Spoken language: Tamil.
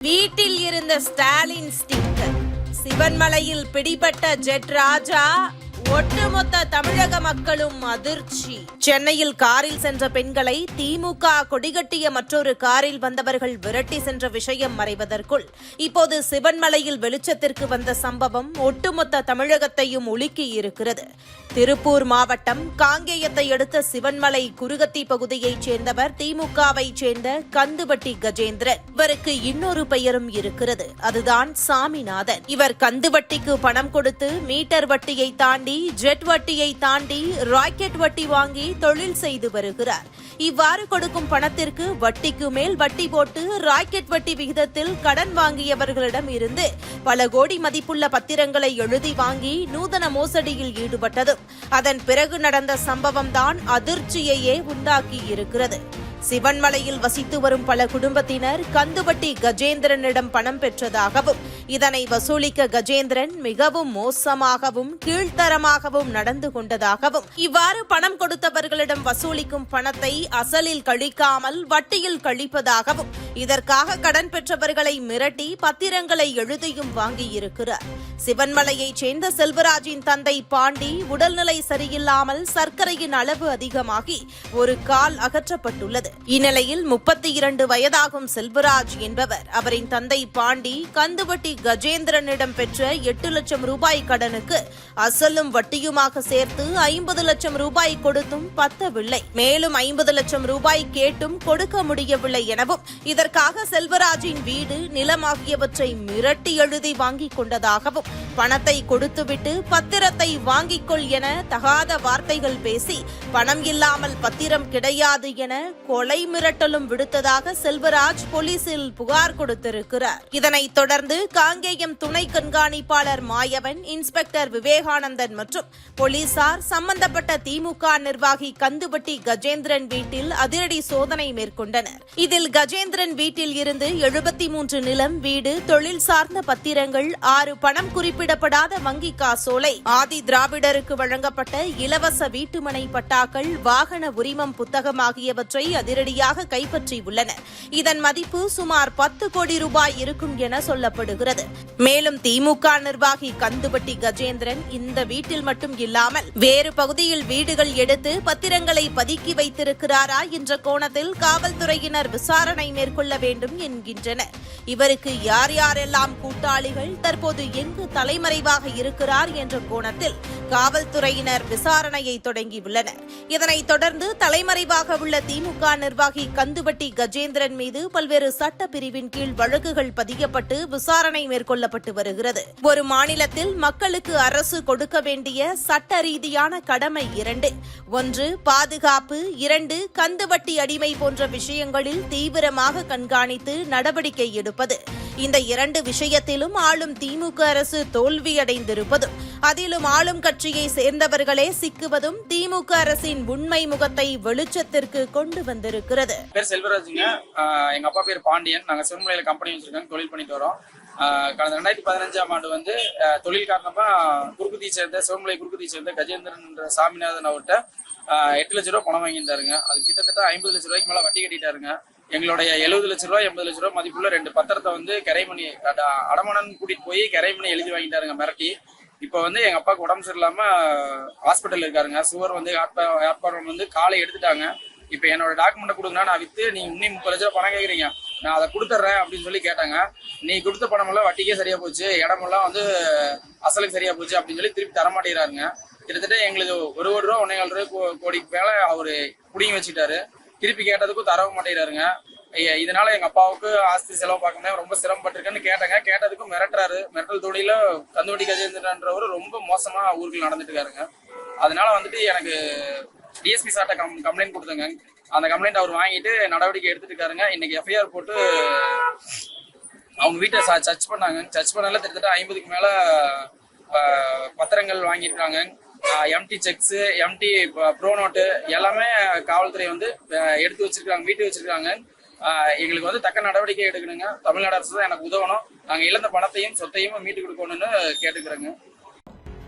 வீட்டில் இருந்த ஸ்டாலின் ஸ்டிக்கர். சிவன்மலையில் பிடிபட்ட ஜெட் ராஜா ஒட்டுமொத்த தமிழக மக்களும் அதிர்ச்சி. சென்னையில் காரில் சென்ற பெண்களை திமுக கொடிகட்டிய மற்றொரு காரில் வந்தவர்கள் விரட்டி சென்ற விஷயம் மறைவதற்குள் இப்போது சிவன்மலையில் வெளிச்சத்திற்கு வந்த சம்பவம் ஒட்டுமொத்த தமிழகத்தையும் உலுக்கி இருக்கிறது. திருப்பூர் மாவட்டம் காங்கேயத்தை அடுத்த சிவன்மலை குருகத்தி பகுதியைச் சேர்ந்தவர் திமுகவைச் சேர்ந்த கந்துவட்டி கஜேந்திரன். இவருக்கு இன்னொரு பெயரும் இருக்கிறது. அதுதான் சாமிநாதன். இவர் கந்துவட்டிக்கு பணம் கொடுத்து மீட்டர் வட்டியை தாண்டி ஜெட் வட்டியை தாண்டி ராக்கெட் வட்டி வாங்கி தொழில் செய்து வருகிறார். இவ்வாறு கொடுக்கும் பணத்திற்கு வட்டிக்கு மேல் வட்டி போட்டு ராக்கெட் வட்டி விகிதத்தில் கடன் வாங்கியவர்களிடம் இருந்து பல கோடி மதிப்புள்ள பத்திரங்களை எழுதி வாங்கி நூதன மோசடியில் ஈடுபட்டதும் அதன் பிறகு நடந்த சம்பவம் தான் அதிர்ச்சியையே உண்டாக்கி இருக்கிறது சிவன்மலையில் வசித்து வரும் பல குடும்பத்தினர் கந்துவட்டி கஜேந்திரனிடம் பணம் பெற்றதாகவும் இதனை வசூலிக்க கஜேந்திரன் மிகவும் மோசமாகவும் கீழ்த்தரமாகவும் நடந்து கொண்டதாகவும் இவ்வாறு பணம் கொடுத்தவர்களிடம் வசூலிக்கும் பணத்தை அசலில் கழிக்காமல் வட்டியில் கழிப்பதாகவும் இதற்காக கடன் பெற்றவர்களை மிரட்டி பத்திரங்களை எழுதியும் வாங்கியிருக்கிறார். சிவன்மலையைச் சேர்ந்த செல்வராஜின் தந்தை பாண்டி உடல்நிலை சரியில்லாமல் சர்க்கரையின் அளவு அதிகமாகி ஒரு கால் அகற்றப்பட்டுள்ளது. இந்நிலையில் முப்பத்தி இரண்டு வயதாகும் செல்வராஜ் என்பவர் அவரின் தந்தை பாண்டி கந்துவட்டி கஜேந்திரனிடம் பெற்ற எட்டு லட்சம் ரூபாய் கடனுக்கு அசலும் வட்டியுமாக சேர்த்து ஐம்பது லட்சம் ரூபாய் கொடுத்தும் பத்தவில்லை. மேலும் ஐம்பது லட்சம் ரூபாய் கேட்டும் கொடுக்க முடியவில்லை எனவும் இதற்காக செல்வராஜின் வீடு நிலம் ஆகியவற்றை மிரட்டி எழுதி வாங்கிக் கொண்டதாகவும் பணத்தை கொடுத்துவிட்டு பத்திரத்தை வாங்கிக் கொள் என தகாத வார்த்தைகள் பேசி பணம் இல்லாமல் பத்திரம் கிடையாது என கொலை மிரட்டலும் விடுத்ததாக செல்வராஜ் போலீசில் புகார் கொடுத்திருக்கிறார். இதனைத் தொடர்ந்து காங்கேயம் துணை கண்காணிப்பாளர் மாயவன் இன்ஸ்பெக்டர் விவேகானந்தன் மற்றும் போலீசார் சம்பந்தப்பட்ட திமுக நிர்வாகி கந்துவட்டி கஜேந்திரன் வீட்டில் வீட்டில் அதிரடி சோதனை மேற்கொண்டனர். இதில் கஜேந்திரன் வீட்டில் இருந்து எழுபத்தி மூன்று நிலம் வீடு தொழில் சார்ந்த பத்திரங்கள் ஆறு பணம் குறிப்பிடப்படாத வங்கி காசோலை ஆதி திராவிடருக்கு வழங்கப்பட்ட இலவச வீட்டுமனை பட்டாக்கள் வாகன உரிமம் புத்தகம் ஆகியவற்றை அதிரடியாக கைப்பற்றியுள்ளனர். இதன் மதிப்பு சுமார் பத்து கோடி ரூபாய் இருக்கும் என சொல்லப்படுகிறது. மேலும் திமுக நிர்வாகி கந்துபட்டி கஜேந்திரன் இந்த வீட்டில் மட்டும் இல்லாமல் வேறு பகுதியில் வீடுகள் எடுத்து பத்திரங்களை பதுக்கி வைத்திருக்கிறார் என்ற கோணத்தில் காவல்துறையினர் விசாரணை மேற்கொள்ள வேண்டும் என்கின்றனர். இவருக்கு யார் யாரெல்லாம் கூட்டாளிகள் தற்போது எங்கு தலைமறைவாக இருக்கிறார் என்ற கோணத்தில் காவல்துறையினர் விசாரணையை தொடங்கியுள்ளனர். இதனைத் தொடர்ந்து தலைமறைவாக உள்ள திமுக நிர்வாகி கந்துவட்டி கஜேந்திரன் மீது பல்வேறு சட்ட பிரிவின் கீழ் வழக்குகள் பதியப்பட்டு விசாரணை மேற்கொள்ளப்பட்டு வருகிறது. ஒரு மாநிலத்தில் மக்களுக்கு அரசு கொடுக்க வேண்டிய சட்ட ரீதியான கடமை இரண்டு. ஒன்று பாதுகாப்பு. இரண்டு கந்துவட்டி அடிமை போன்ற விஷயங்களில் தீவிரமாக கண்காணித்து நடவடிக்கை எடுப்பது. இந்த இரண்டு விஷயத்திலும் ஆளும் திமுக அரசு தோல்வியடைந்திருப்பதும் அதிலும் ஆளும் கட்சியை சேர்ந்தவர்களே சிக்குவதும் திமுக அரசின் உண்மை முகத்தை வெளிச்சத்திற்கு கொண்டு வந்திருக்கிறது. பேர் செல்வராஜுங்க. எங்க அப்பா பேர் பாண்டியன். நாங்க சிவமலையில கம்பெனி வச்சிருக்கோம். தொழில் பண்ணிட்டு வரோம். கடந்த ரெண்டாயிரத்தி பதினஞ்சாம் ஆண்டு வந்து தொழில் காரணமா குறுக்குதியை சேர்ந்த சிவமலை குறுக்குதியை சேர்ந்த கஜேந்திரன் என்ற சாமிநாதன் அவர்கிட்ட எட்டு லட்ச ரூபா பணம் வாங்கியிருந்தாருங்க. அது கிட்டத்தட்ட ஐம்பது லட்ச ரூபாய்க்கு மேல வட்டி கட்டிட்டாருங்க. எங்களுடைய எழுபது லட்ச ரூபாய் எண்பது லட்ச ரூபாய் மதிப்புள்ள ரெண்டு பத்திரத்தை வந்து கரைமணி அட- அடமானம் கூட்டிட்டு போய் கரைமணி எழுதி வாங்கிட்டாருங்க மிரட்டி. இப்போ வந்து எங்க அப்பாவுக்கு உடம்பு சரியில்லாம ஹாஸ்பிட்டல் இருக்காருங்க. சுவர் வந்து ஏற்பாடு வந்து காலை எடுத்துட்டாங்க. இப்போ என்னோட டாக்குமெண்ட் கொடுங்க நான் வித்து நீ இன்னும் முப்பது லட்ச ரூபா பணம் கேக்குறீங்க. நான் அதை கொடுத்துட்றேன் அப்படின்னு சொல்லி கேட்டாங்க. நீ கொடுத்த பணமெல்லாம் வட்டிக்கே சரியா போச்சு இடமெல்லாம் வந்து அசலுக்கு சரியா போச்சு அப்படின்னு சொல்லி திருப்பி தர மாட்டேங்கிறாருங்க. கிட்டத்தட்ட எங்களுக்கு ஒரு கோடி ரூபா ஒன்னே கால் ரூபா கோ- கோடிக்கு மேல அவரு புடிங்கி வச்சுட்டாரு திருப்பி கேட்டதுக்கும் தரவும் மாட்டேங்கிறாருங்க. ஐய, இதனால எங்க அப்பாவுக்கு ஆஸ்தி செலவு பார்க்கணும் ரொம்ப சிரமப்பட்டிருக்கேன்னு கேட்டாங்க. கேட்டதுக்கும் மிரட்டுறாரு. மிரட்டல் தொழில கந்துவட்டி கஜேந்திரன்றவர் ரொம்ப மோசமா ஊருக்கு நடந்துட்டு இருக்காருங்க அதனால வந்துட்டு எனக்கு டிஎஸ்பி சார்ட்ட கம் கம்ப்ளைண்ட் கொடுத்தேங்க. அந்த கம்ப்ளைண்ட் அவர் வாங்கிட்டு நடவடிக்கை எடுத்துட்டு இருக்காருங்க இன்னைக்கு எஃப்ஐஆர் போட்டு அவங்க வீட்டை சர்ச் பண்ணாங்க. சர்ச் பண்ணல கிட்டத்தட்ட ஐம்பதுக்கு மேல பத்திரங்கள் வாங்கியிருக்காங்க. MD cheques MD bro note எல்லாமே காவல்துறை வந்து எடுத்து வச்சிருக்காங்க வீட்டு வச்சிருக்காங்க. எங்களுக்கு வந்து தக்க நடவடிக்கை எடுக்கணுங்க. தமிழ்நாடு அரசு தான் எனக்கு உதவணும். நாங்க இழந்த பணத்தையும் சொத்தையும் மீட்டு கொடுக்கணும்னு கேட்டுக்கிறேங்க.